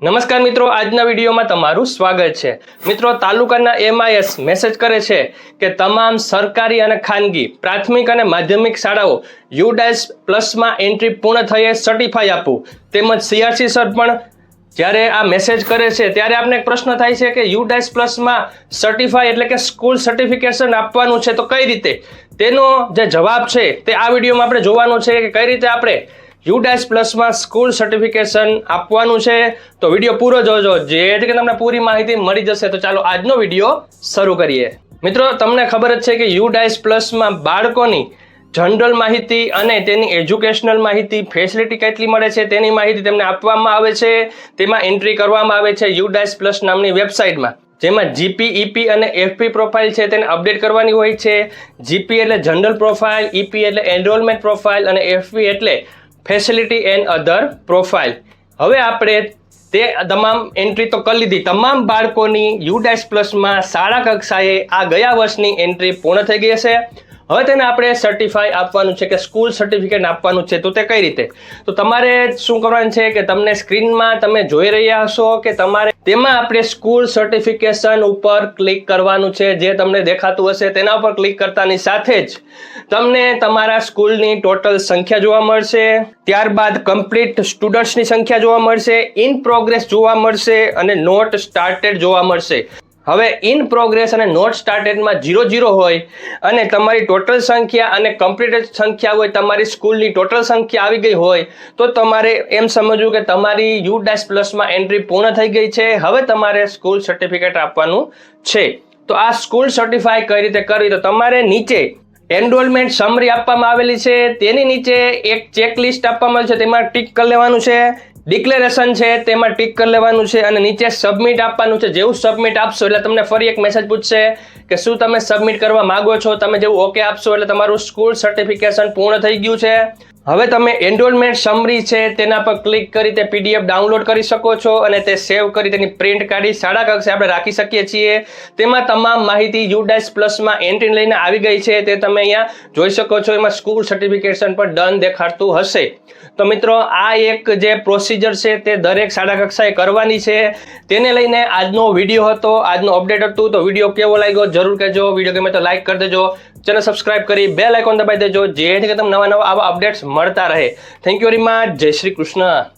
નમસ્કાર મિત્રો, આજના વિડીયોમાં તમારું સ્વાગત છે. મિત્રો, તાલુકાના એમઆઈએસ મેસેજ કરે છે કે તમામ સરકારી અને ખાનગી, પ્રાથમિક અને માધ્યમિક શાળાઓ યુડાઇસ પ્લસમાં એન્ટ્રી પૂર્ણ થયે સર્ટિફાઈ આપવું તેમજ સીઆરસી સર પણ જ્યારે આ મેસેજ કરે છે, ત્યારે આપને એક પ્રશ્ન થાય છે કે યુડાઇસ પ્લસમાં સર્ટિફાઈ એટલે કે સ્કૂલ સર્ટિફિકેશન આપવાનું છે, તો કઈ રીતે? તેનો જે જવાબ છે, તે આ વિડીયોમાં આપણે જોવાનું છે કે કઈ રીતે આપણે યુડાઇસ પ્લસમાં સ્કૂલ સર્ટિફિકેશન આપવાનું છે. તો વીડિયો પૂરો જોજો. જેથી કે તમને પૂરી માહિતી મળી જશે, તો ચાલો આજનો વીડિયો શરૂ કરીએ. મિત્રો, તમને ખબર જ છે કે યુડાઇસ પ્લસમાં બાળકોની જનરલ માહિતી અને તેની એજ્યુકેશનલ માહિતી ફેસિલિટી કેટલી મળે છે તેની માહિતી તેમને આપવામાં આવે છે. તેમાં એન્ટ્રી કરવામાં આવે છે યુડાઇસ પ્લસ નામની વેબસાઇટમાં. જેમાં જીપી ઈપી અને એફપી પ્રોફાઇલ છે તેને અપડેટ કરવાની હોય છે. જીપી એટલે જનરલ પ્રોફાઇલ ઈપી એટલે એનરોલમેન્ટ પ્રોફાઇલ અને એફપી એટલે ફેસિલિટી એન્ડ અધર પ્રોફાઇલ હવે આપણે તે તમામ એન્ટ્રી તો કરી લીધી. તમામ બાળકોની યુડાઇસ પ્લસમાં શાળા કક્ષાએ આ ગયા વર્ષની એન્ટ્રી પૂર્ણ થઈ ગઈ હશે. હવે તેને આપણે સર્ટિફાઈ આપવાનું છે કે સ્કૂલ સર્ટિફિકેટ આપવાનું છે, તો તે કઈ રીતે? તો તમારે શું કરવાનું છે કે તમને સ્ક્રીનમાં તમે જોઈ રહ્યા હશો કે તમારે તેમાં આપણે સ્કૂલ સર્ટિફિકેશન ઉપર ક્લિક કરવાનું છે, જે તમને દેખાતું હશે તેના ઉપર ક્લિક કરતાની સાથે જ તમને તમારા સ્કૂલની ટોટલ સંખ્યા જોવા મળશે, ત્યારબાદ કમ્પ્લીટ સ્ટુડન્ટ્સની સંખ્યા જોવા મળશે ઇન પ્રોગ્રેસ જોવા મળશે અને નોટ સ્ટાર્ટેડ જોવા મળશે. હવે ઇન પ્રોગ્રેસ અને નોટ સ્ટાર્ટેડમાં જીરો જીરો હોય અને તમારી ટોટલ સંખ્યા અને કમ્પ્લીટેડ સંખ્યા હોય, તમારી સ્કૂલની ટોટલ સંખ્યા આવી ગઈ હોય, તો તમારે એમ સમજવું કે તમારી યુ ડેશ પ્લસમાં એન્ટ્રી પૂર્ણ થઈ ગઈ છે. હવે તમારે સ્કૂલ સર્ટિફિકેટ આપવાનું છે. તો આ સ્કૂલ સર્ટિફાઈ કઈ રીતે કરવી? તો તમારે નીચે એનરોલમેન્ટ સમરી આપવામાં આવેલી છે. તેની નીચે એક ચેકલિસ્ટ આપવામાં આવેલી છે. તેમાં ટીક કરી લેવાનું છે. ડિક્લેરેશન છે, તેમાં ટીક કરી લેવાનું છે અને નીચે સબમિટ આપવાનું છે. જેવું સબમિટ આપશો એટલે તમને ફરી એક મેસેજ પૂછશે કે શું તમે સબમિટ કરવા માંગો છો? તમે જેવું ઓકે આપશો એટલે તમારું સ્કૂલ સર્ટિફિકેશન પૂર્ણ થઈ ગયું છે. હવે તમે એનરોલમેન્ટ સમરી છે તેના પર ક્લિક કરી તે પીડીએફ ડાઉનલોડ કરી શકો છો અને તે સેવ કરી તેની પ્રિન્ટ કાઢી શાળા કક્ષે આપણે રાખી શકીએ છીએ. તેમાં તમામ માહિતી યુડાઇસ પ્લસમાં એન્ટ્રી લઈને આવી ગઈ છે. તે તમે અહીંયા જોઈ શકો છો. એમાં સ્કૂલ સર્ટિફિકેશન પર ડન દેખાડતું હશે. તો મિત્રો, આ એક જે પ્રોસિજર છે તે દરેક શાળા કક્ષાએ કરવાની છે. તેને લઈને આજનો વીડિયો હતો. આજનો અપડેટ હતું. તો વીડિયો કેવો લાગ્યો? જરૂર કહેજો વીડિયો ગમે તો લાઈક કરી દેજો. ચેનલ સબસ્ક્રાઇબ કરી બે લાઇકોન દબાવી દેજો. જેથી તમને નવા નવા આવા અપડેટ્સ મળતા રહે. થેન્ક યુ વેરી મચ જય શ્રી કૃષ્ણ.